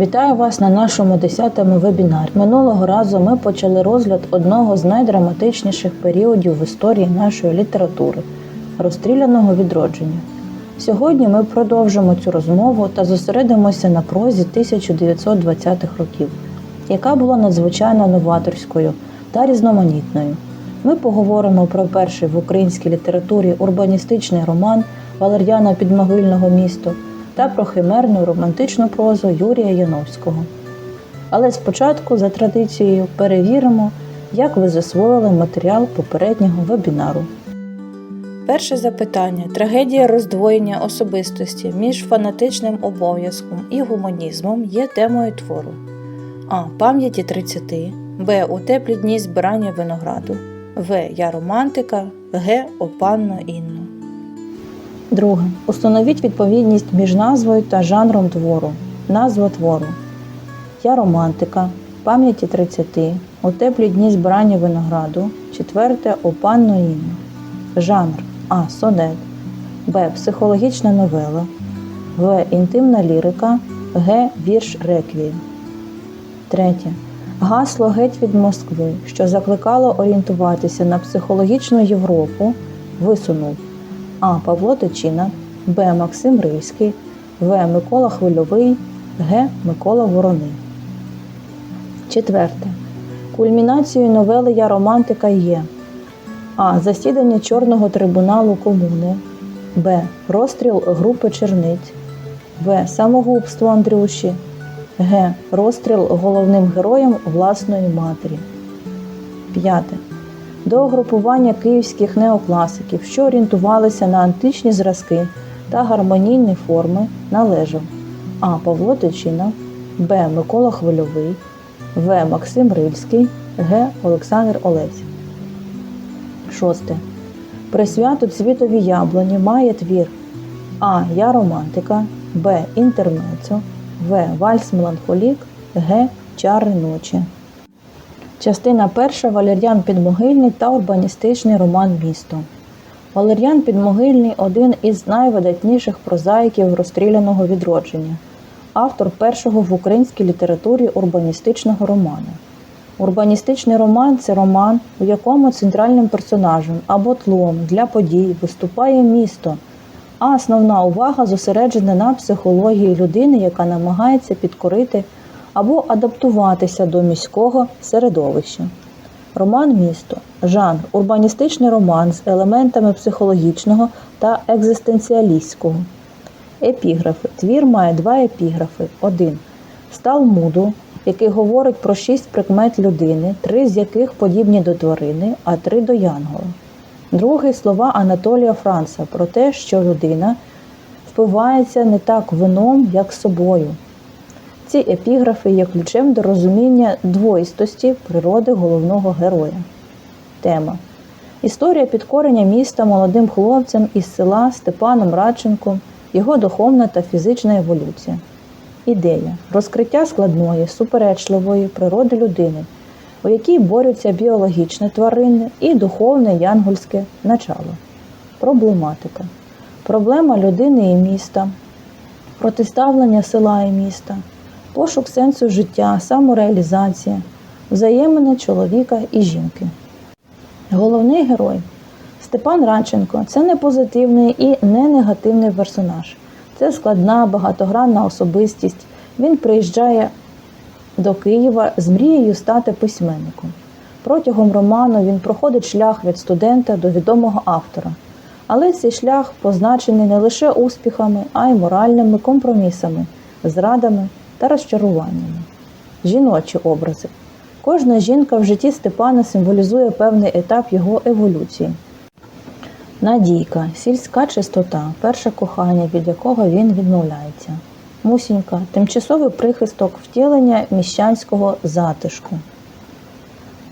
Вітаю вас на нашому 10-му вебінарі. Минулого разу ми почали розгляд одного з найдраматичніших періодів в історії нашої літератури розстріляного відродження. Сьогодні ми продовжимо цю розмову та зосередимося на прозі 1920-х років, яка була надзвичайно новаторською та різноманітною. Ми поговоримо про перший в українській літературі урбаністичний роман Валер'яна Підмогильного місто та про химерну романтичну прозу Юрія Яновського. Але спочатку, за традицією, перевіримо, як ви засвоїли матеріал попереднього вебінару. Перше запитання: трагедія роздвоєння особистості між фанатичним обов'язком і гуманізмом є темою твору. А. Пам'яті 30, Б. У теплі дні збирання винограду, В. Я романтика, Г. Опанно Інну. Друге. Установіть відповідність між назвою та жанром твору. Назва твору. Я романтика. Пам'яті 30. У теплі дні збирання винограду. Четверте. Опанно Інну. Жанр А. Сонет. Б. Психологічна новела. В. Інтимна лірика. Г. Вірш Реквієм. Третє. Гасло геть від Москви, що закликало орієнтуватися на психологічну Європу, висунув А. Павло Тичина, Б. Максим Рильський, В. Микола Хвильовий, Г. Микола Вороний. Четверте. Кульмінацією новели Я романтика є А. Засідання Чорного трибуналу комуни. Б. Розстріл групи черниць. В. Самогубство Андрюші. Г. Розстріл головним героєм власної матері. П'яте. До угрупування київських неокласиків, що орієнтувалися на античні зразки та гармонійні форми, належав А. Павло Тичина, Б. Микола Хвильовий, В. Максим Рильський, Г. Олександр Олесь. Шосте. Присвяту цвітові яблуні має твір А. Я романтика, Б. Інтермецо, В. Вальс Меланхолік, Г. Чари ночі. Частина перша Валер'ян Підмогильний та урбаністичний роман Місто. Валер'ян Підмогильний один із найвидатніших прозаїків розстріляного відродження, автор першого в українській літературі урбаністичного роману. Урбаністичний роман це роман, у якому центральним персонажем або тлом для подій виступає місто, а основна увага зосереджена на психології людини, яка намагається підкорити або адаптуватися до міського середовища. Роман Місто жанр урбаністичний роман з елементами психологічного та екзистенціалістського. Епіграфи. Твір має два епіграфи. Один з Талмуду, який говорить про шість прикмет людини, три з яких подібні до тварини, а три до янгола. Другий слова Анатолія Франца про те, що людина впивається не так вином, як собою. Ці епіграфи є ключем до розуміння двоїстості природи головного героя. Тема Історія підкорення міста молодим хлопцям із села Степаном Радченком, його духовна та фізична еволюція. Ідея розкриття складної, суперечливої природи людини, у якій борються біологічне тваринне і духовне янгольське начало. Проблематика. Проблема людини і міста, протиставлення села і міста, пошук сенсу життя, самореалізація, взаємини чоловіка і жінки. Головний герой Степан Радченко це не позитивний і не негативний персонаж. Це складна, багатогранна особистість. Він приїжджає до Києва з мрією стати письменником. Протягом роману він проходить шлях від студента до відомого автора. Але цей шлях позначений не лише успіхами, а й моральними компромісами, зрадами та розчаруваннями. Жіночі образи. Кожна жінка в житті Степана символізує певний етап його еволюції. Надійка, сільська чистота, перше кохання, від якого він відмовляється. Мусінька тимчасовий прихисток втілення міщанського затишку.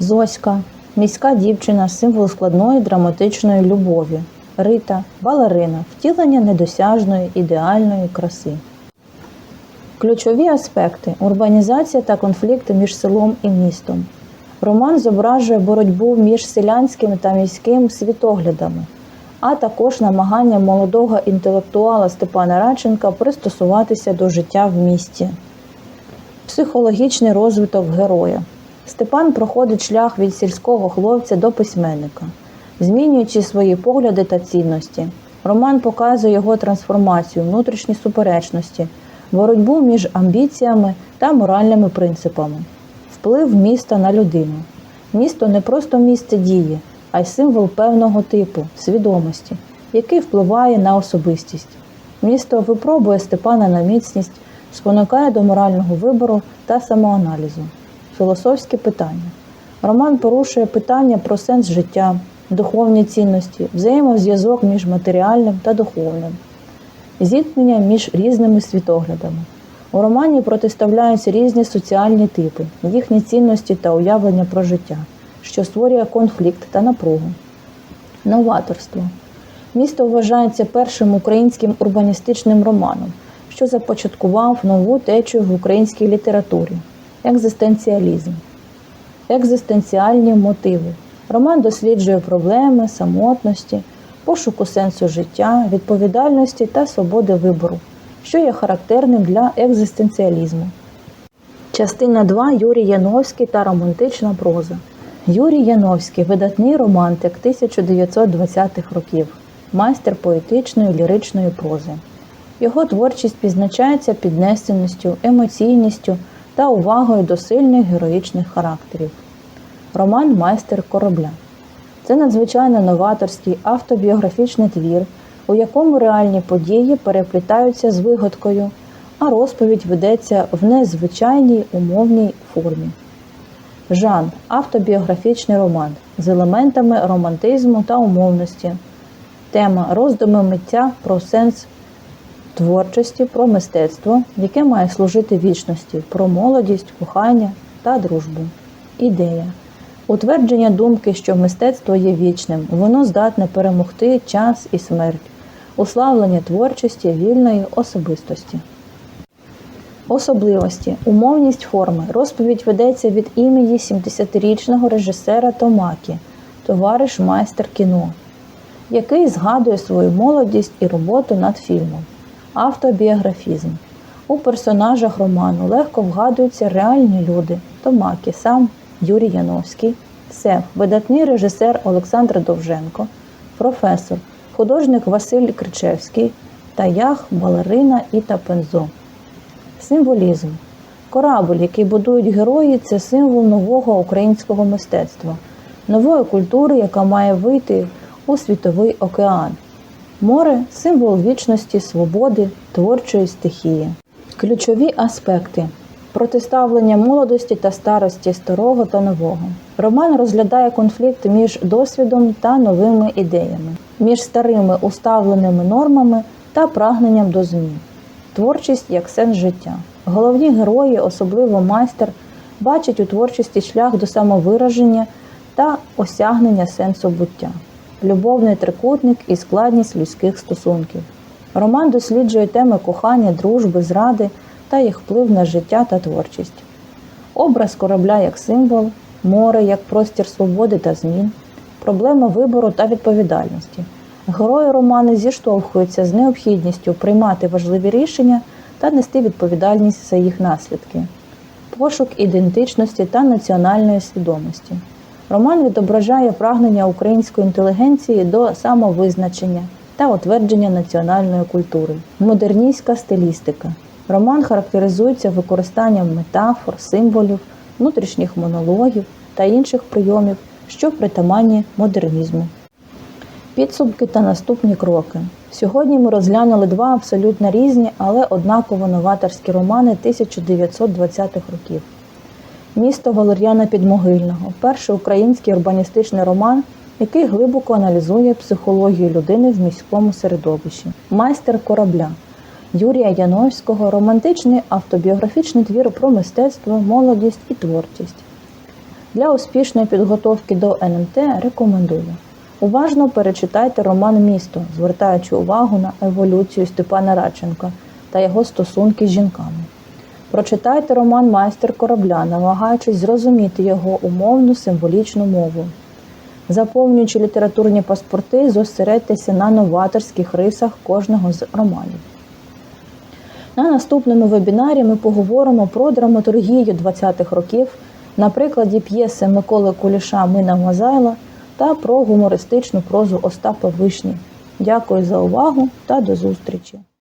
Зоська міська дівчина, символ складної драматичної любові. Рита балерина втілення недосяжної ідеальної краси. Ключові аспекти урбанізація та конфлікти між селом і містом. Роман зображує боротьбу між селянським та міським світоглядами, а також намагання молодого інтелектуала Степана Радченка пристосуватися до життя в місті. психологічний розвиток героя. Степан проходить шлях від сільського хлопця до письменника, змінюючи свої погляди та цінності. Роман показує його трансформацію, внутрішні суперечності, боротьбу між амбіціями та моральними принципами, вплив міста на людину. Місто не просто місце дії, а й символ певного типу, свідомості, який впливає на особистість. Місто випробує Степана на міцність, спонукає до морального вибору та самоаналізу. Філософське питання. Роман порушує питання про сенс життя, духовні цінності, взаємозв'язок між матеріальним та духовним, зіткнення між різними світоглядами. У романі протиставляються різні соціальні типи, їхні цінності та уявлення про життя, що створює конфлікт та напругу. Новаторство. Місто вважається першим українським урбаністичним романом, що започаткував нову течію в українській літературі екзистенціалізм. Екзистенціальні мотиви. Роман досліджує проблеми самотності, пошуку сенсу життя, відповідальності та свободи вибору, що є характерним для екзистенціалізму. Частина 2. Юрій Яновський та романтична проза. Юрій Яновський видатний романтик 1920-х років, майстер поетичної ліричної прози. Його творчість відзначається піднесеністю, емоційністю та увагою до сильних героїчних характерів. Роман Майстер корабля. Це надзвичайно новаторський автобіографічний твір, у якому реальні події переплітаються з вигадкою, а розповідь ведеться в незвичайній умовній формі. Жан автобіографічний роман з елементами романтизму та умовності. Тема роздуми миття про сенс творчості, про мистецтво, яке має служити вічності, про молодість, кохання та дружбу. Ідея утвердження думки, що мистецтво є вічним, воно здатне перемогти час і смерть, уславлення творчості вільної особистості. Особливості, умовність форми. Розповідь ведеться від імені 70-річного режисера Томакі, товариш майстер кіно, який згадує свою молодість і роботу над фільмом. Автобіографізм. У персонажах роману легко вгадуються реальні люди Томакі, сам Юрій Яновський, Сев, видатний режисер Олександр Довженко, професор, художник Василь Кричевський та ях, балерина Іта Пензо. Символізм. Корабль, який будують герої, це символ нового українського мистецтва, нової культури, яка має вийти у світовий океан. Море символ вічності, свободи, творчої стихії. Ключові аспекти протиставлення молодості та старості старого та нового. Роман розглядає конфлікт між досвідом та новими ідеями, між старими уставленими нормами та прагненням до змін. Творчість як сенс життя. Головні герої, особливо майстер, бачать у творчості шлях до самовираження та осягнення сенсу буття, любовний трикутник і складність людських стосунків. Роман досліджує теми кохання, дружби, зради та їх вплив на життя та творчість. Образ корабля як символ, море як простір свободи та змін, проблема вибору та відповідальності. Герої романи зіштовхуються з необхідністю приймати важливі рішення та нести відповідальність за їх наслідки, пошук ідентичності та національної свідомості. Роман відображає прагнення української інтелігенції до самовизначення та утвердження національної культури, модерністська стилістика. Роман характеризується використанням метафор, символів, внутрішніх монологів та інших прийомів, що притаманні модернізму. Підсумки та наступні кроки. Сьогодні ми розглянули два абсолютно різні, але однаково новаторські романи 1920-х років. Місто Валер'яна Підмогильного перший український урбаністичний роман, який глибоко аналізує психологію людини в міському середовищі. Майстер корабля Юрія Яновського, романтичний автобіографічний твір про мистецтво, молодість і творчість. Для успішної підготовки до НМТ рекомендую. Уважно перечитайте роман Місто, звертаючи увагу на еволюцію Степана Радченка та його стосунки з жінками. Прочитайте роман Майстер корабля, намагаючись зрозуміти його умовну символічну мову. Заповнюючи літературні паспорти, зосередьтеся на новаторських рисах кожного з романів. На наступному вебінарі ми поговоримо про драматургію 20-х років на прикладі п'єси Миколи Куліша Мина Мазайла та про гумористичну прозу Остапа Вишні. Дякую за увагу та до зустрічі!